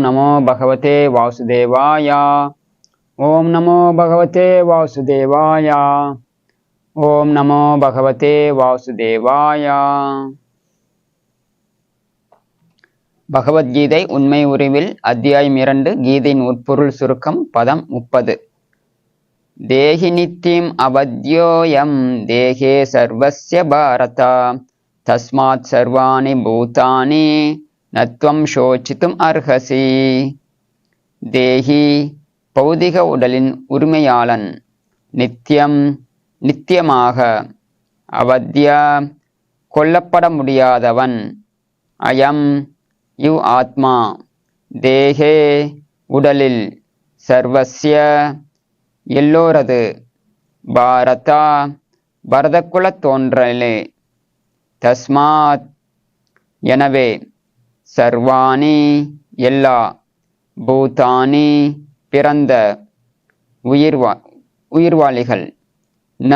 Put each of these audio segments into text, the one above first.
நமோ பகவதே வாசுதேவாயா ஓம் நமோ பகவதே வாசுதேவாயா ஓம் நமோ பகவதே வாசுதேவாயா பகவத்கீதை உண்மை உருவில் அத்தியாயம் இரண்டு கீதையின் உட்பொருள் சுருக்கம் பதம் முப்பது. தேகி நித்தியம் அவத்யோயம் தேகே சர்வஸ்ய பாரதா தஸ்மாத் சர்வாணி பூதானி. நத்வம் சோச்சித்தும் அர்ஹசி. தேஹி பௌதிக உடலின் உரிமையாளன். நித்தியம் நித்தியமாக. அவத்ய கொல்லப்பட முடியாதவன். அயம் இவ் ஆத்மா. தேகே உடலில் சர்வசிய எல்லோரது. பாரதா பரதக்குல தோன்றலே தஸ்மாத். எனவே சர்வாணி எல்லா பூதானி பிறந்த உயிர்வா உயிர்வாளிகள். ந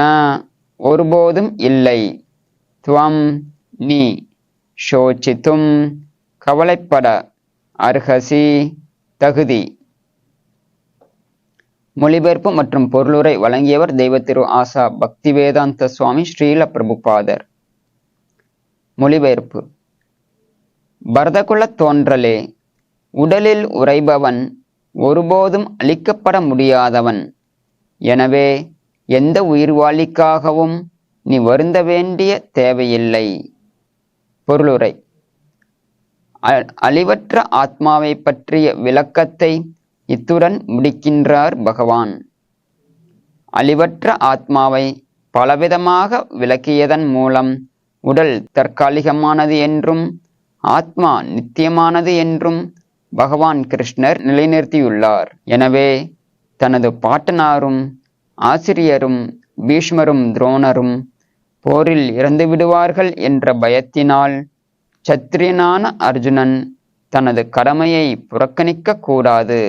ஒருபோதும் இல்லை. துவம் நீ. சோச்சித்தும் கவலைப்பட அர்ஹசி தகுதி. மொழிபெயர்ப்பு மற்றும் பொருளுரை வழங்கியவர் தெய்வ திரு ஆசா பக்தி வேதாந்த சுவாமி ஸ்ரீல பிரபுபாதர் மொழிபெயர்ப்பு. பரதகுல தோன்றலே. உடலில் உறைபவன் ஒருபோதும் அழிக்கப்பட முடியாதவன். எனவே எந்த உயிர்வாளிக்காகவும் நீ வருந்த வேண்டிய தேவையில்லை. பொருளுரை. அ- அழிவற்ற ஆத்மாவை பற்றிய விளக்கத்தை இத்துடன் முடிக்கின்றார் பகவான். அழிவற்ற ஆத்மாவை பலவிதமாக விளக்கியதன் மூலம் உடல் தற்காலிகமானது என்றும் ஆத்மா நித்தியமானது என்றும் பகவான் கிருஷ்ணர் நிலைநிறுத்தியுள்ளார். எனவே தனது பாட்டனாரும் ஆசிரியரும் பீஷ்மரும் துரோணரும் போரில் இறந்து விடுவார்கள் என்ற பயத்தினால் சத்திரியனான அர்ஜுனன் தனது கடமையை புறக்கணிக்க கூடாது.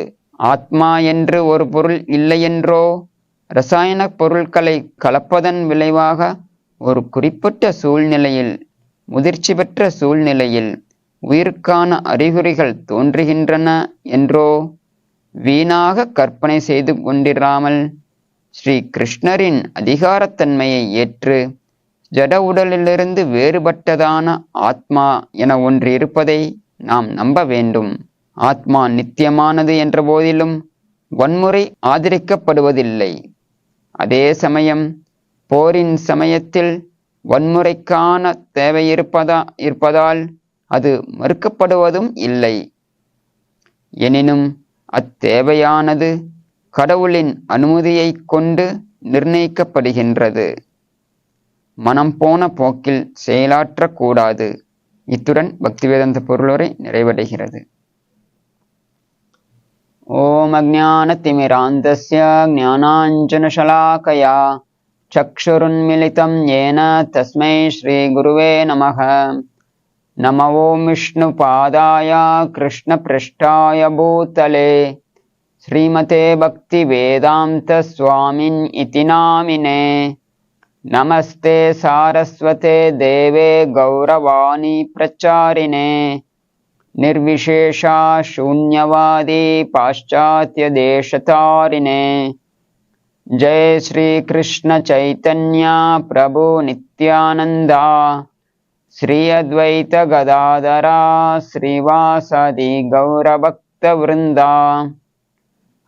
ஆத்மா என்று ஒரு பொருள் இல்லையென்றோ ரசாயன பொருட்களை கலப்பதன் விளைவாக ஒரு குறிப்பிட்ட சூழ்நிலையில் முதிர்ச்சி பெற்ற சூழ்நிலையில் உயிருக்கான அறிகுறிகள் தோன்றுகின்றன என்றோ? வீணாக கற்பனை செய்து கொண்டிராமல் ஸ்ரீ கிருஷ்ணரின் அதிகாரத்தன்மையை ஏற்று ஜட உடலிலிருந்து வேறுபட்டதான ஆத்மா என ஒன்று இருப்பதை நாம் நம்ப வேண்டும். ஆத்மா நித்தியமானது என்ற போதிலும் வன்முறை ஆதரிக்கப்படுவதில்லை. அதே சமயம் போரின் சமயத்தில் வன்முறைக்கான தேவை இருப்பதா இருப்பதால் அது மறுக்கப்படுவதும் இல்லை. எனினும் அத்தேவையானது கடவுளின் அனுமதியை கொண்டு நிர்ணயிக்கப்படுகின்றது. மனம் போன போக்கில் செயலாற்றக்கூடாது. இத்துடன் பக்திவேதந்த பொருளுரை நிறைவடைகிறது. ஓம் அஜானதிமிராந்தஸ்ய ஞானாஞ்சனஷலாக்கயா चक्षुरुन्मिलितं येन तस्मै श्रीगुरुवे नमः। नम ॐ विष्णुपादाय कृष्णपृष्ठाय भूतले। श्रीमते भक्तिवेदान्तस्वामिन् इति नामिने। नमस्ते सारस्वते देवे गौरवाणी प्रचारिणे। निर्विशेषा शून्यवादी पाश्चात्यदेशतारिणे जय श्री कृष्ण चैतन्य प्रभु नित्यानन्दा श्री अद्वैत गदाधरा श्रीवासादि गौरभक्तवृन्दा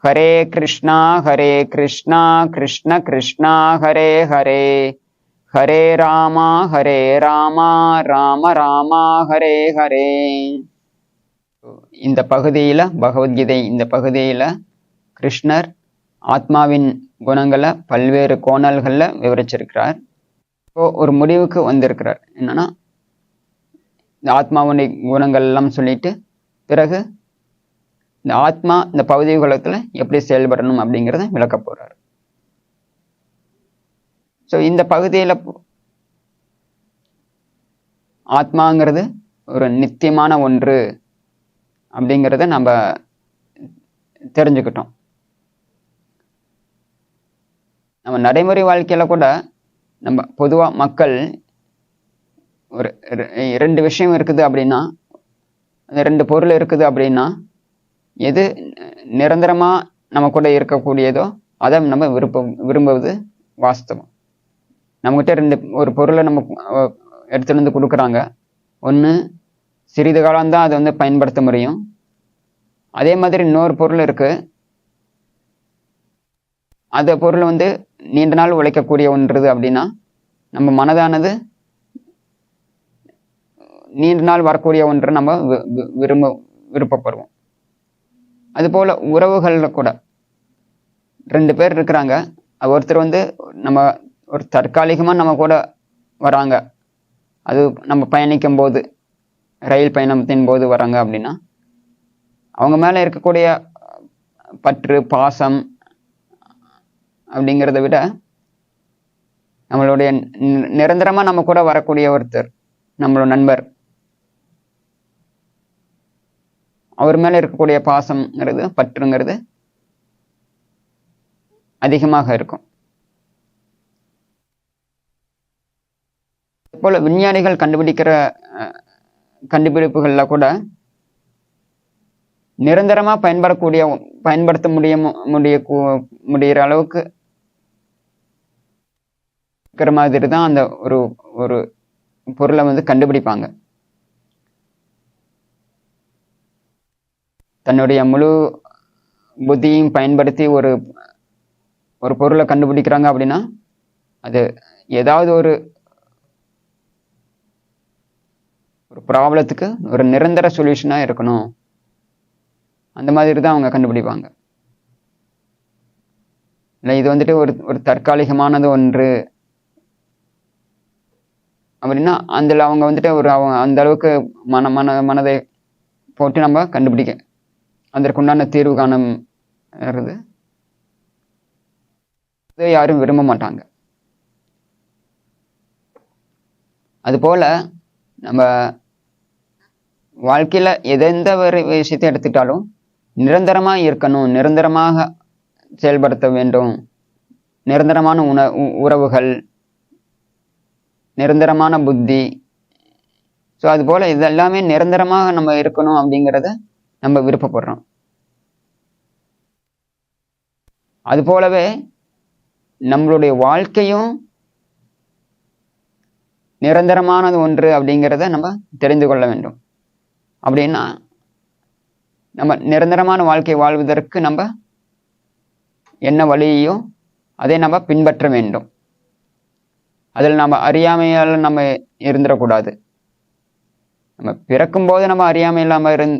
हरे कृष्णा हरे कृष्णा कृष्ण कृष्णा हरे हरे हरे रामा हरे रामा ராம ராமா ஹரே ஹரே இந்த பகுதியில பகவத்கீதை இந்த பகுதியில கிருஷ்ணர் ஆத்மாவின் குணங்களை பல்வேறு கோணல்களில் விவரிச்சிருக்கிறார். இப்போ ஒரு முடிவுக்கு வந்திருக்கிறார். என்னன்னா இந்த ஆத்மாவுடைய குணங்கள் எல்லாம் சொல்லிட்டு பிறகு இந்த ஆத்மா இந்த பகுதி குலத்தில் எப்படி செயல்படணும் அப்படிங்கிறத விளக்க போறார். ஸோ இந்த பகுதியில் ஆத்மாங்கிறது ஒரு நித்தியமான ஒன்று அப்படிங்கிறத நம்ம தெரிஞ்சுக்கிட்டோம். நம்ம நடைமுறை வாழ்க்கையில் கூட நம்ம பொதுவாக மக்கள் ஒரு ரெ- ரெண்டு விஷயம் இருக்குது அப்படின்னா அந்த ரெண்டு பொருள் இருக்குது அப்படின்னா எது நிரந்தரமாக நம்ம கூட இருக்கக்கூடியதோ அதை நம்ம விருப்ப விரும்புவது வாஸ்தவம். நம்மகிட்ட ரெண்டு ஒரு பொருளை நம்ம எடுத்துகிட்டு வந்து கொடுக்குறாங்க. ஒன்று சிறிது காலம்தான் அதை வந்து பயன்படுத்த முடியும். அதே மாதிரி இன்னொரு பொருள் இருக்குது அந்த பொருள் வந்து நீண்ட நாள் உழைக்கக்கூடிய ஒன்றுது அப்படின்னா நம்ம மனதானது நீண்ட நாள் வரக்கூடிய ஒன்றை நம்ம வி- விரும்ப விருப்பப்படுவோம். அதுபோல் உறவுகளில் கூட. ரெண்டு பேர் இருக்கிறாங்க. அது ஒருத்தர் வந்து நம்ம ஒரு தற்காலிகமாக நம்ம கூட வராங்க. அது நம்ம பயணிக்கும் போது ரயில் பயணத்தின் போது வராங்க அப்படின்னா அவங்க மேலே இருக்கக்கூடிய பற்று பாசம் அப்படிங்கிறத விட நம்மளுடைய நிரந்தரமா நம்ம கூட வரக்கூடிய ஒருத்தர் நம்மளோட நண்பர் அவர் மேல இருக்கக்கூடிய பாசம்ங்கிறது பற்றுங்கிறது அதிகமாக இருக்கும். போல விஞ்ஞானிகள் கண்டுபிடிக்கிற அஹ், கண்டுபிடிப்புகள்ல கூட நிரந்தரமா பயன்படக்கூடிய பயன்படுத்த முடிய முடிய முடிகிற அளவுக்கு இருக்கிற மாதிரி தான் அந்த ஒரு ஒரு பொருளை வந்து கண்டுபிடிப்பாங்க. தன்னுடைய முழு புத்தியையும் பயன்படுத்தி ஒரு ஒரு பொருளை கண்டுபிடிக்கிறாங்க அப்படின்னா அது ஏதாவது ஒரு ஒரு ப்ராப்ளத்துக்கு ஒரு நிரந்தர சொல்யூஷனாக இருக்கணும். அந்த மாதிரி தான் அவங்க கண்டுபிடிப்பாங்க. இல்லை இது வந்துட்டு ஒரு ஒரு தற்காலிகமானது ஒன்று அப்படின்னா அதில் அவங்க வந்துட்டு ஒரு அவங்க அந்த அளவுக்கு மன மன மனதை போட்டு நம்ம கண்டுபிடிக்க அதற்குண்டான தீர்வு காணும் இதை யாரும் விரும்ப மாட்டாங்க. அதுபோல் நம்ம வாழ்க்கையில எதெந்த ஒரு விஷயத்தை எடுத்துக்கிட்டாலும் நிரந்தரமா இருக்கணும் நிரந்தரமாக செயல்படுத்த வேண்டும். நிரந்தரமான உண உ- உறவுகள் நிரந்தரமான புத்தி. ஸோ அதுபோல இது இதெல்லாமே நிரந்தரமாக நம்ம இருக்கணும் அப்படிங்கிறத நம்ம விருப்பப்படுறோம். அது போலவே நம்மளுடைய வாழ்க்கையும் நிரந்தரமானது ஒன்று அப்படிங்கிறத நம்ம தெரிந்து கொள்ள வேண்டும். அப்படின்னா நம்ம நிரந்தரமான வாழ்க்கை வாழ்வதற்கு நம்ம என்ன வழியையும் அதை நம்ம பின்பற்ற வேண்டும். அதில் நம்ம அறியாமையால் நம்ம இருந்துடக்கூடாது. நம்ம பிறக்கும்போது நம்ம அறியாமை இல்லாமல் இருந்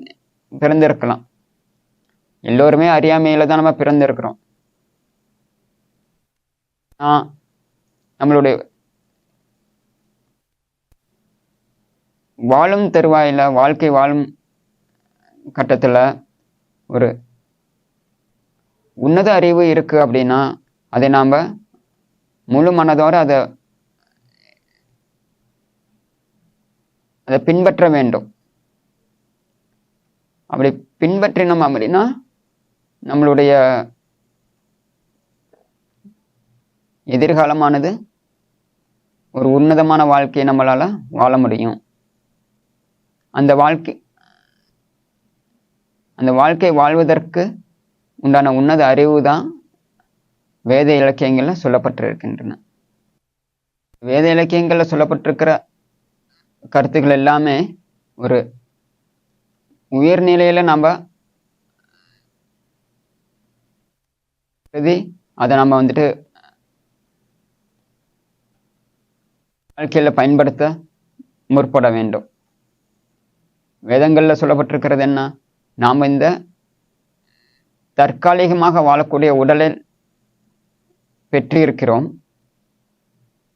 பிறந்திருக்கலாம். எல்லோருமே அறியாமையில் தான் நம்ம பிறந்திருக்கிறோம். நம்மளுடைய வாழும் தருவாயில் வாழ்க்கை வாழும் கட்டத்தில் ஒரு உன்னத அறிவு இருக்குது அப்படின்னா அதை நாம் முழு மனதோடு அதை அதை பின்பற்ற வேண்டும். அப்படி பின்பற்றினோம் அப்படின்னா நம்மளுடைய எதிர்காலமானது ஒரு உன்னதமான வாழ்க்கையை நம்மளால வாழ முடியும். அந்த வாழ்க்கை அந்த வாழ்க்கை வாழ்வதற்கு உண்டான உன்னத அறிவு தான் வேத இலக்கியங்களில் சொல்லப்பட்டிருக்கின்றன. வேத இலக்கியங்களில் சொல்லப்பட்டிருக்கிற கருத்துக்கள் எல்லாமே ஒரு உயர்நிலையில நம்ம அதை நம்ம வந்துட்டு வாழ்க்கையில பயன்படுத்த முற்பட வேண்டும். வேதங்கள்ல சொல்லப்பட்டிருக்கிறது என்ன? நாம் இந்த தற்காலிகமாக வாழக்கூடிய உடலை பெற்றிருக்கிறோம்.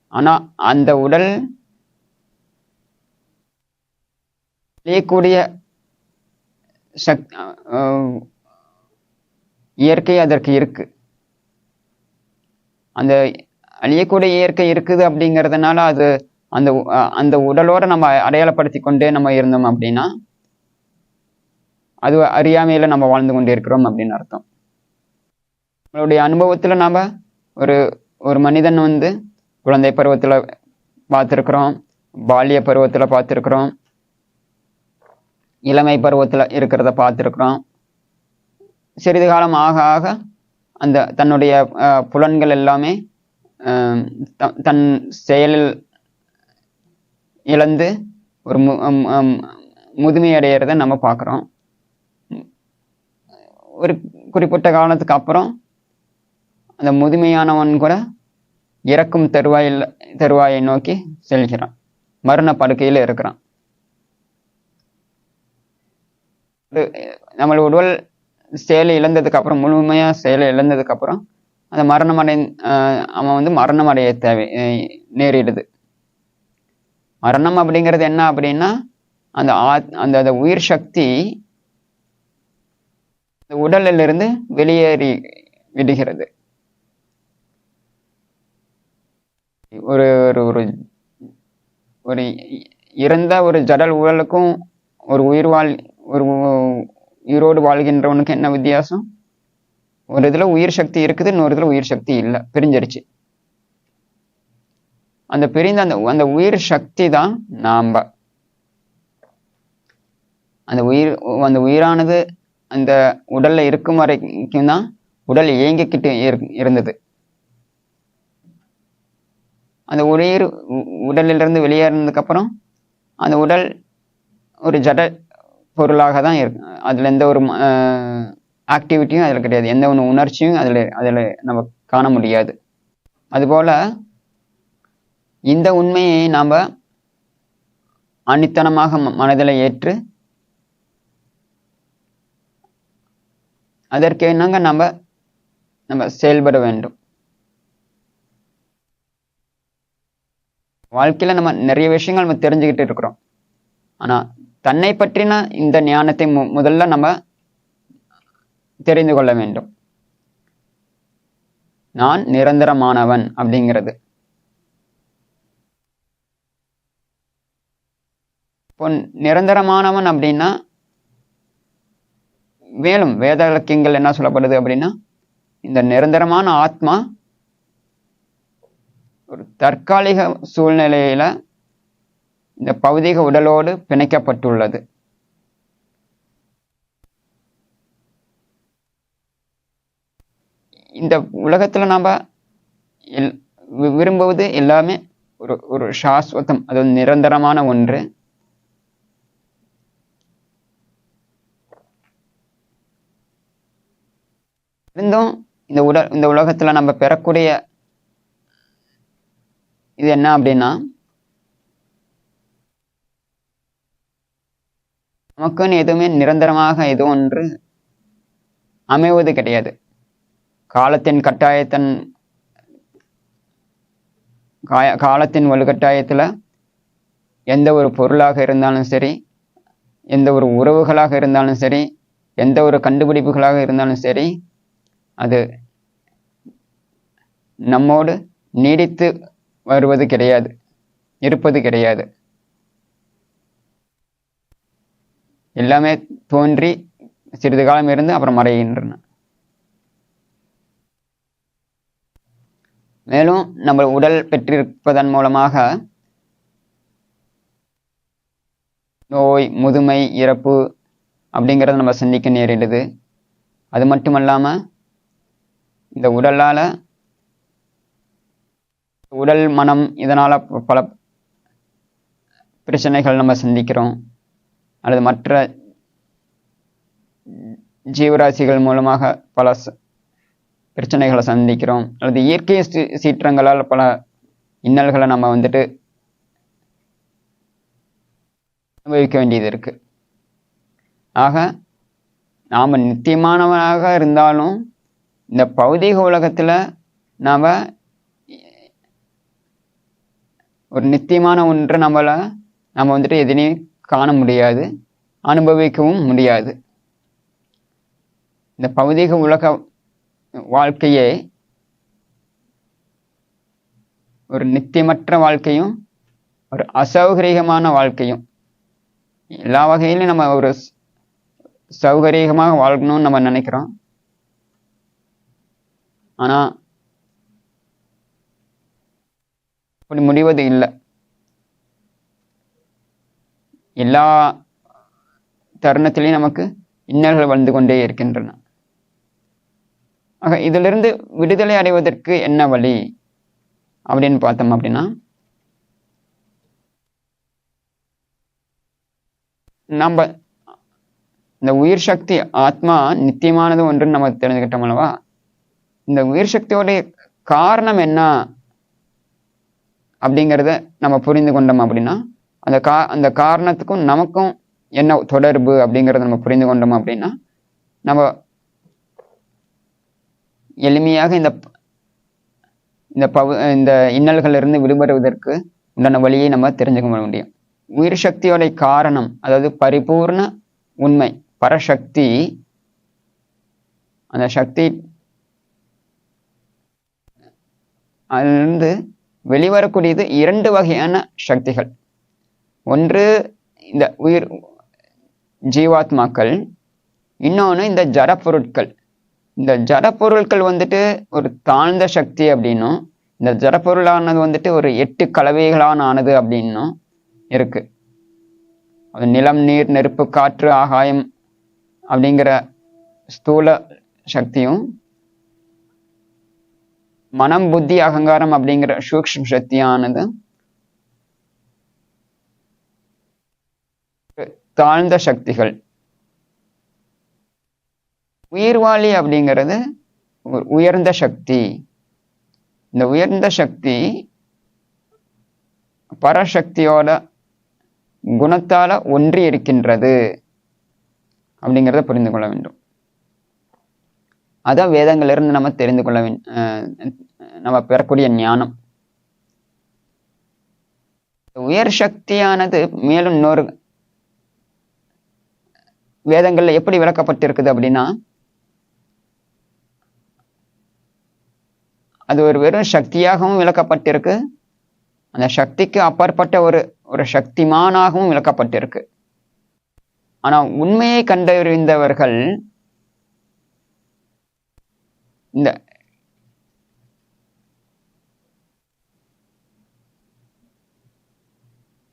ஆனா அந்த உடல் அழியக்கூடிய சக் இயற்கை அதற்கு இருக்கு. அந்த அழியக்கூடிய இயற்கை இருக்குது அப்படிங்கிறதுனால அது அந்த அந்த உடலோட நம்ம அடையாளப்படுத்தி கொண்டே நம்ம இருந்தோம் அப்படின்னா அது அறியாமையில நம்ம வாழ்ந்து கொண்டே இருக்கிறோம் அப்படின்னு அர்த்தம். நம்மளுடைய அனுபவத்துல நாம ஒரு ஒரு மனிதன் வந்து குழந்தை பருவத்துல பார்த்துருக்குறோம் பால்ய பருவத்துல பார்த்துருக்குறோம் இளமை பருவத்தில் இருக்கிறத பார்த்துருக்குறோம். சிறிது காலம் ஆக ஆக அந்த தன்னுடைய புலன்கள் எல்லாமே த- தன் செயலில் இழந்து ஒரு மு முதுமை நம்ம பார்க்குறோம். ஒரு குறிப்பிட்ட காலத்துக்கு அப்புறம் அந்த முதுமையானவன் கூட இறக்கும் தருவாயில் தருவாயை நோக்கி செல்கிறான். மரண படுக்கையில் இருக்கிறான். நம்மளோட உடல் செயலை இழந்ததுக்கு அப்புறம் முழுமையாக செயலை இழந்ததுக்கு அப்புறம் அந்த மரணம் அடை அவன் வந்து மரணம் அடைய தேவை நேரிடுது. மரணம் அப்படிங்கிறது என்ன அப்படின்னா அந்த ஆத் அந்த அந்த உயிர் சக்தி இந்த உடலில் இருந்து வெளியேறி விடுகிறது. ஒரு ஒரு ஒரு ஒரு இறந்த ஒரு ஜடல் உடலுக்கும் ஒரு உயிர்வாழ் ஒரு உயிரோடு வாழ்கின்றவனுக்கு என்ன வித்தியாசம்? ஒரு இதில் உயிர் சக்தி இருக்குது இன்னொரு இதுல உயிர் சக்தி இல்லை. பிரிஞ்சிருச்சு. அந்த பிரிந்த அந்த அந்த உயிர் சக்தி தான் நாம் அந்த உயிர் அந்த உயிரானது அந்த உடல்ல இருக்கும் வரைக்கும் தான் உடல் இயங்கிக்கிட்டு இருந்தது. அந்த உயிர் உடலிலிருந்து வெளியேறினதுக்கு அப்புறம் அந்த உடல் ஒரு ஜட பொருளாக தான் இருக்கு. அதுல எந்த ஒரு ஆக்டிவிட்டியும் அதில் கிடையாது. எந்த ஒரு உணர்ச்சியும் அதில் அதில் நம்ம காண முடியாது. அதுபோல இந்த உண்மையை நாம் அனித்தனமாக ம- மனதில் ஏற்று அதற்கு என்னங்க நம்ம நம்ம செயல்பட வேண்டும்? வாழ்க்கையில நம்ம நிறைய விஷயங்கள் நம்ம தெரிஞ்சுக்கிட்டு இருக்கிறோம். ஆனால் தன்னை பற்றின இந்த ஞானத்தை மு- முதல்ல நம்ம தெரிந்து கொள்ள வேண்டும். நான் நிரந்தரமானவன் அப்படிங்கிறது. இப்போ நிரந்தரமானவன் அப்படின்னா மேலும் வேத இலக்கியங்கள் என்ன சொல்லப்படுது அப்படின்னா இந்த நிரந்தரமான ஆத்மா ஒரு தற்காலிக சூழ்நிலையில இந்த பௌதிக உடலோடு பிணைக்கப்பட்டுள்ளது. இந்த உலகத்துல நாம் வி- விரும்புவது எல்லாமே ஒரு ஒரு சாஸ்வதம். அது நிரந்தரமான ஒன்று. இருந்தும் இந்த உட இந்த உலகத்துல நம்ம பெறக்கூடிய இது என்ன அப்படின்னா நமக்குன்னு எதுவுமே நிரந்தரமாக ஏதோ ஒன்று அமைவது கிடையாது. காலத்தின் கட்டாயத்தின் காய காலத்தின் வலுக்கட்டாயத்தில் எந்த ஒரு பொருளாக இருந்தாலும் சரி எந்த ஒரு உறவுகளாக இருந்தாலும் சரி எந்த ஒரு கண்டுபிடிப்புகளாக இருந்தாலும் சரி அது நம்மோடு நீடித்து வருவது கிடையாது இருப்பது கிடையாது. எல்லாமே தோன்றி சிறிது காலம் இருந்து அப்புறம் மறைகின்றன. மேலும் நம்ம உடல் பெற்றிருப்பதன் மூலமாக நோய் முதுமை இறப்பு அப்படிங்கிறத நம்ம சந்திக்க நேரிடுது. அது மட்டுமல்லாம இந்த உடலால உடல் மனம் இதனால பல பிரச்சனைகள் நம்ம சந்திக்கிறோம். அல்லது மற்ற ஜீவராசிகள் மூலமாக பல ச- பிரச்சனைகளை சந்திக்கிறோம். அல்லது இயற்கை சீ- சீற்றங்களால் பல இன்னல்களை நம்ம வந்துட்டு அனுபவிக்க வேண்டியது இருக்கு. ஆக நாம நித்தியமானவனாக இருந்தாலும் இந்த பௌதீக உலகத்தில் நாம் ஒரு நித்தியமான ஒன்று நம்மளை நம்ம வந்துட்டு எதனையும் காண முடியாது அனுபவிக்கவும் முடியாது. இந்த பௌதீக உலக வாழ்க்கையே ஒரு நித்தியமற்ற வாழ்க்கையும் ஒரு அசௌகரியமான வாழ்க்கையும். எல்லா வகையிலும் நம்ம ஒரு சௌகரியமாக வாழணும்னு நம்ம நினைக்கிறோம். ஆனா அப்படி முடிவது இல்லை. எல்லா தருணத்திலையும் நமக்கு இன்னல்கள் வந்து கொண்டே இருக்கின்றன. ஆக இதிலிருந்து விடுதலை அடைவதற்கு என்ன வழி? அப்படின்னு பார்த்தோம் அப்படின்னா நம்ம இந்த உயிர் சக்தி ஆத்மா நித்தியமானது ஒன்று நம்ம தெரிஞ்சுக்கிட்டோம் அல்லவா? இந்த உயிர் சக்தியோடைய காரணம் என்ன அப்படிங்கிறத நம்ம புரிந்து கொண்டோம் அப்படின்னா அந்த கா அந்த காரணத்துக்கும் நமக்கும் என்ன தொடர்பு அப்படிங்கிறத நம்ம புரிந்து கொண்டோம் அப்படின்னா நம்ம எளிமையாக இந்த இந்த பவு இந்த இன்னல்களிலிருந்து விடுபடுவதற்கு உண்டான வழியை நம்ம தெரிஞ்சுக்க முடியும். உயிர் சக்தியோட காரணம் அதாவது பரிபூர்ண உண்மை பரசக்தி அந்த சக்தி அதிலிருந்து வெளிவரக்கூடியது இரண்டு வகையான சக்திகள். ஒன்று இந்த உயிர் ஜீவாத்மாக்கள் இன்னொன்று இந்த ஜட பொருட்கள் இந்த ஜட பொருட்கள் வந்துட்டு ஒரு தாழ்ந்த சக்தி அப்படின்னும் இந்த ஜட பொருளானது வந்துட்டு ஒரு எட்டு கலவைகளான ஆனது அப்படின்னும் இருக்கு. அது நிலம் நீர் நெருப்பு காற்று ஆகாயம் அப்படிங்கிற ஸ்தூல சக்தியும் மனம் புத்தி அகங்காரம் அப்படிங்கிற சூக்ஷ்ம சக்தியானது தாழ்ந்த சக்திகள். உயிர்வாளி அப்படிங்கிறது ஒரு உயர்ந்த சக்தி. இந்த உயர்ந்த சக்தி பரசக்தியோட குணத்தால ஒன்றி இருக்கின்றது அப்படிங்கிறத புரிந்து கொள்ள வேண்டும். அதான் வேதங்களிலிருந்து நம்ம தெரிந்து கொள்ள நம்ம பெறக்கூடிய ஞானம். உயர் சக்தியானது மேலும் இன்னொரு வேதங்கள்ல எப்படி விளக்கப்பட்டிருக்குது அப்படின்னா அது ஒரு வெறும் சக்தியாகவும் விளக்கப்பட்டிருக்கு. அந்த சக்திக்கு அப்பாற்பட்ட ஒரு ஒரு சக்திமானாகவும் விளக்கப்பட்டிருக்கு. ஆனால் உண்மையை கண்டறிந்தவர்கள் இந்த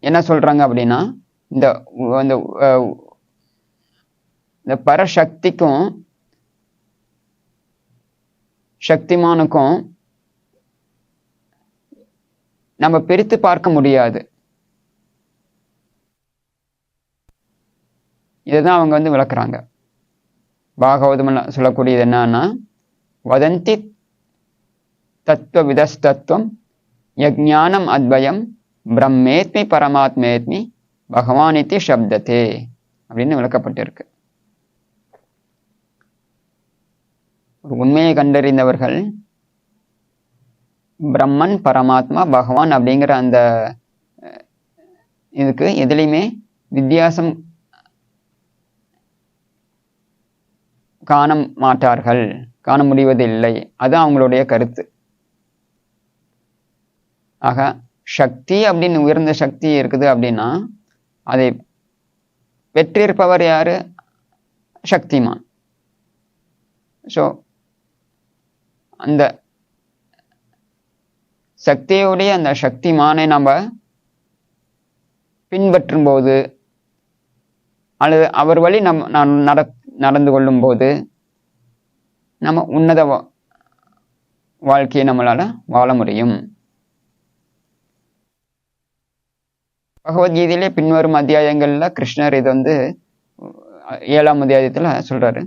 என்ன சொல்றாங்க அப்படின்னா இந்த அந்த இந்த பரசக்திக்கும் சக்திமானுக்கும் நம்ம பிரித்து பார்க்க முடியாது. இதுதான் அவங்க வந்து விளக்குறாங்க. பாகவதம் சொல்லக்கூடியது என்னன்னா வதந்தி தத்துவ விதஸ்தத்துவம் யஜானம் அத்வயம் பிரம்மேத்மி பரமாத்மேத்மி பகவானித்தி சப்தத்தே அப்படின்னு விளக்கப்பட்டிருக்கு. ஒரு உண்மையை கண்டறிந்தவர்கள் பிரம்மன் பரமாத்மா பகவான் அப்படிங்கிற அந்த இதுக்கு எதுலையுமே வித்தியாசம் காண மாட்டார்கள் காண முடிவதில்லை. அது அவங்களுடைய கருத்து. ஆக சக்தி அப்படின்னு உயர்ந்த சக்தி இருக்குது அப்படின்னா அதை பெற்றிருப்பவர் யாரு? சக்திமான். ஸோ அந்த சக்தியுடைய அந்த சக்திமானை நம்ம பின்பற்றும் போது அல்லது அவர் வழி நம் நான் நட நடந்து கொள்ளும் போது நம்ம உன்னத வாழ்க்கையை நம்மளால வாழ முடியும். பகவத்கீதையிலே பின்வரும் அத்தியாயங்கள்ல கிருஷ்ணர் இது வந்து ஏழாம் அத்தியாயத்துல சொல்றாரு.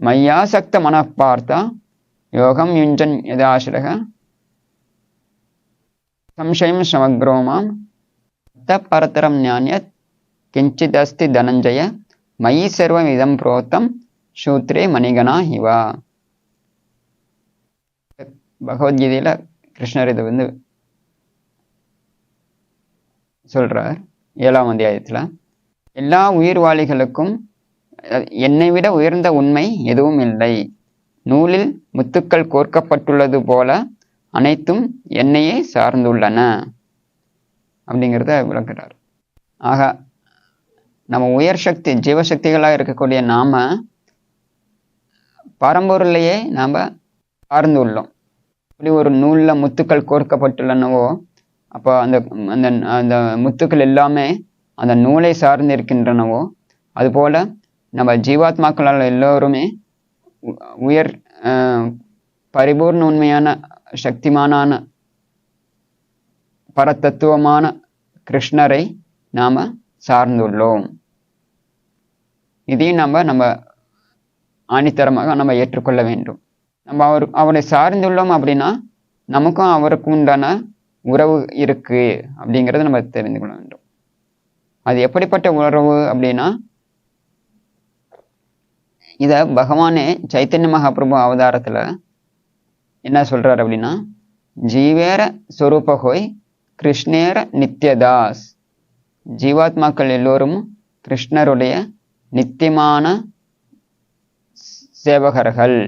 மையாசக்த மனப்பார்த்தா யோகம் யுஞ்சன் யதாசிரக சம்சயம் சமக்ரோமாம் த பரதரம் ஞானியத் கிஞ்சிதஸ்தி தனஞ்சய மயி சர்வம் இதம் புரோத்தம் சூத்ரே மணிகனா இவா பகவத்கீதையில் கிருஷ்ணர் இது வந்து சொல்றார் ஏழாம் அத்தியாயத்தில் எல்லா உயிர்வாளிகளுக்கும் என்னை விட உயர்ந்த உண்மை எதுவும் இல்லை. நூலில் முத்துக்கள் கோர்க்கப்பட்டுள்ளது போல அனைத்தும் என்னையே சார்ந்துள்ளன. அப்படிங்கிறத விளக்குறார். ஆக நம்ம உயர் சக்தி ஜீவசக்திகளாக இருக்கக்கூடிய நாம பரம்பொருளையே நாம் சார்ந்து உள்ளோம் இப்படி ஒரு நூலில் முத்துக்கள் கோர்க்கப்பட்டுள்ளனவோ அப்போ அந்த அந்த அந்த முத்துக்கள் எல்லாமே அந்த நூலை சார்ந்து இருக்கின்றனவோ அதுபோல நம்ம ஜீவாத்மாக்களால் எல்லோருமே உயர் அஹ், பரிபூர்ண உண்மையான சக்திமானான பரத்தத்துவமான கிருஷ்ணரை நாம சார்ந்துள்ளோம். இதையும் நம்ம நம்ம ஆணித்தரமாக நம்ம ஏற்றுக்கொள்ள வேண்டும். நம்ம அவர் அவரை சார்ந்துள்ளோம் அப்படின்னா நமக்கும் அவருக்கு உண்டான உறவு இருக்கு அப்படிங்கிறத நம்ம தெரிந்து கொள்ள வேண்டும். அது எப்படிப்பட்ட உறவு அப்படின்னா இதை பகவானே சைத்தன்ய மகாபிரபு அவதாரத்துல என்ன சொல்றாரு அப்படின்னா ஜீவேர சொரூப கிருஷ்ணேர நித்யதாஸ். ஜீவாத்மாக்கள் எல்லோரும் கிருஷ்ணருடைய நித்தியமான சேவகர்கள்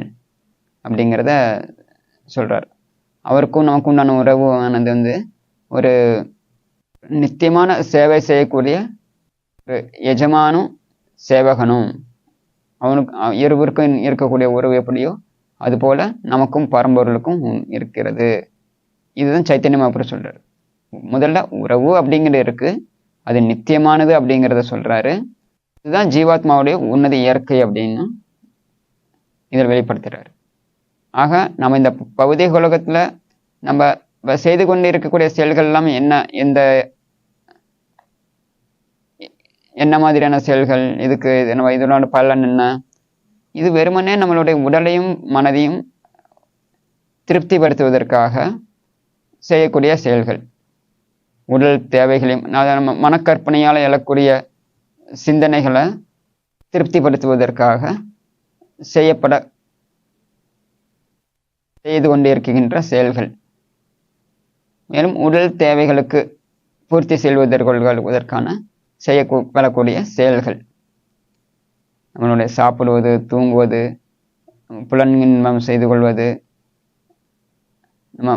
அப்படிங்கிறத சொல்கிறார் அவருக்கும் நமக்கும் உண்டான உறவு ஆனது வந்து ஒரு நித்தியமான சேவை செய்யக்கூடிய ஒரு எஜமானும் சேவகனும். அவனுக்கு இருவருக்கும் இருக்கக்கூடிய உறவு எப்படியோ அதுபோல் நமக்கும் பரம்பொருளுக்கும் இருக்கிறது. இதுதான் சைத்தன்யம் அப்புறம் சொல்கிறார் முதல்ல உறவு அப்படிங்கிறது இருக்குது அது நித்தியமானது அப்படிங்கிறத சொல்கிறாரு இதுதான் ஜீவாத்மாவுடைய உன்னத இயற்கை அப்படின்னு இதில் வெளிப்படுத்துகிறார் ஆக நம்ம இந்த பௌதிக உலகத்தில் நம்ம செய்து கொண்டு இருக்கக்கூடிய செயல்கள் எல்லாம் என்ன எந்த என்ன மாதிரியான செயல்கள் இதுக்கு நம்ம இதனோட பலன் என்ன? இது வெறுமனே நம்மளுடைய உடலையும் மனதையும் திருப்திப்படுத்துவதற்காக செய்யக்கூடிய செயல்கள். உடல் தேவைகளையும் நம்ம மனக்கற்பனையால் எழக்கூடிய சிந்தனைகளை திருப்திப்படுத்துவதற்காக செய்யப்பட செய்து கொண்டிருக்கின்ற செயல்கள். மேலும் உடல் தேவைகளுக்கு பூர்த்தி செய்வதற்கொள்வதற்கான செய்ய வரக்கூடிய செயல்கள். நம்மளுடைய சாப்பிடுவது தூங்குவது புலன்கின்பம் செய்து கொள்வது நம்ம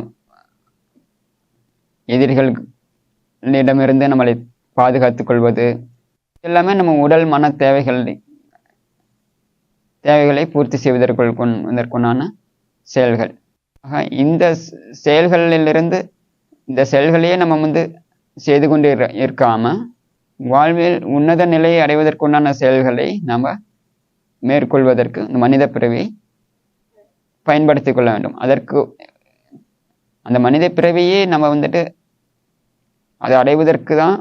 எதிரிகளிடமிருந்து நம்மளை பாதுகாத்துக் கொள்வது எல்லாமே நம்ம உடல் மன தேவைகள் தேவைகளை பூர்த்தி செய்வதற்குள்ளான செயல்கள். ஆக இந்த செயல்களிலிருந்து இந்த செயல்களையே நம்ம வந்து செய்து கொண்டு இருக்காமல் வாழ்வில் உன்னத நிலையை அடைவதற்குண்டான செயல்களை நாம் மேற்கொள்வதற்கு இந்த மனித பிறவியை பயன்படுத்தி கொள்ள வேண்டும். அதற்கு அந்த மனித பிறவியே நம்ம வந்துட்டு அதை அடைவதற்கு தான்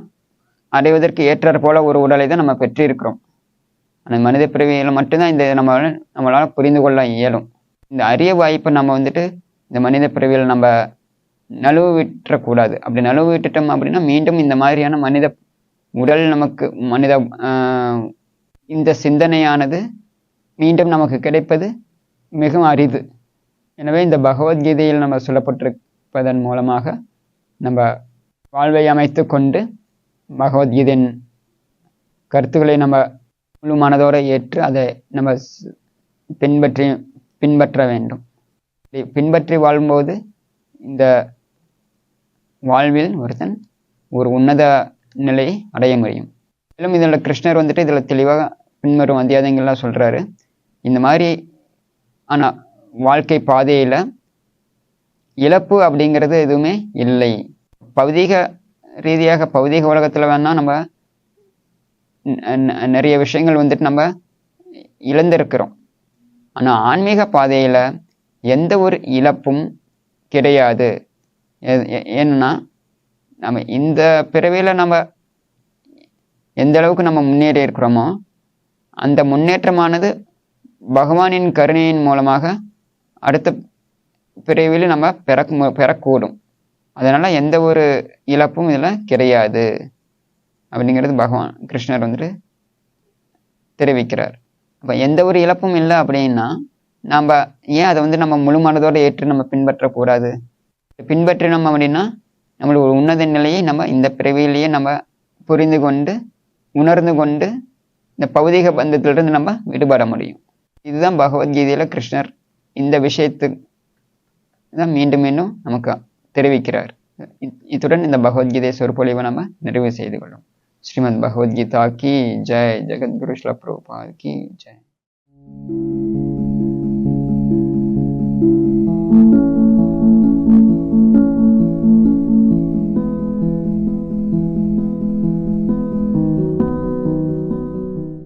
அடைவதற்கு ஏற்றாற் போல ஒரு உடலை தான் நம்ம பெற்றிருக்கிறோம். அந்த மனித பிறவியில் மட்டும்தான் இந்த நம்ம நம்மளால் புரிந்து கொள்ள இயலும். இந்த அரிய வாய்ப்பை நம்ம வந்துட்டு இந்த மனித பிறவியில் நம்ம நழுவு விட்டுறக்கூடாது அப்படி நழுவு விட்டுட்டோம் அப்படின்னா மீண்டும் இந்த மாதிரியான மனித உடல் நமக்கு மனித இந்த சிந்தனையானது மீண்டும் நமக்கு கிடைப்பது மிகவும் அரிது. எனவே இந்த பகவத்கீதையில் நம்ம சொல்லப்பட்டிருப்பதன் மூலமாக நம்ம வாழ்வை அமைத்து கொண்டு பகவத்கீதையின் கருத்துக்களை நம்ம முழு மனதோடு ஏற்று அதை நம்ம ஸ்- பின்பற்றி பின்பற்ற வேண்டும். பின்பற்றி வாழும்போது இந்த வாழ்வில் ஒருத்தன் ஒரு உன்னத நிலையை அடைய முடியும். மேலும் இதில் கிருஷ்ணர் வந்துட்டு இதில் தெளிவாக பின்வரும் அத்தியாயங்கள்லாம் சொல்கிறாரு இந்த மாதிரி ஆனால் வாழ்க்கை பாதையில் இழப்பு அப்படிங்கிறது எதுவுமே இல்லை. பௌதீக ரீதியாக பௌதீக உலகத்தில் வேணால் நம்ம நிறைய விஷயங்கள் வந்துட்டு நம்ம இழந்திருக்கிறோம். ஆனால் ஆன்மீக பாதையில் எந்த ஒரு இழப்பும் கிடையாது. ஏ- ஏ- ஏன்னா நம்ம இந்த பிறவியில் நம்ம எந்த அளவுக்கு நம்ம முன்னேறி இருக்கிறோமோ அந்த முன்னேற்றமானது பகவானின் கருணையின் மூலமாக அடுத்த பிறவியில் நம்ம பெற பெறக்கூடும். அதனால் எந்த ஒரு இழப்பும் இதில் கிடையாது. அப்படிங்கிறது பகவான் கிருஷ்ணர் வந்துட்டு தெரிவிக்கிறார். அப்போ எந்த ஒரு இழப்பும் இல்லை அப்படின்னா நம்ம ஏன் அதை வந்து நம்ம முழு மனதோடு ஏற்று நம்ம பின்பற்றக்கூடாது? பின்பற்றினோம் அப்படின்னா நம்மளோட ஒரு உன்னத நிலையை நம்ம இந்த பிறவியிலேயே நம்ம புரிந்து கொண்டு உணர்ந்து கொண்டு இந்த பௌதிக பந்தத்திலிருந்து நம்ம விடுபட முடியும். இதுதான் பகவத்கீதையில் கிருஷ்ணர் இந்த விஷயத்து தான் மீண்டும் மீண்டும் நமக்கு தெரிவிக்கிறார். இத்துடன் இந்த பகவத்கீதை சொற்பொழிவை நம்ம நிறைவு செய்து கொள்ளும். ஸ்ரீமத் பகவத்கீதா கி ஜெய் ஜெகத்குரு ஸ்லப்ரூபா கி ஜெய்.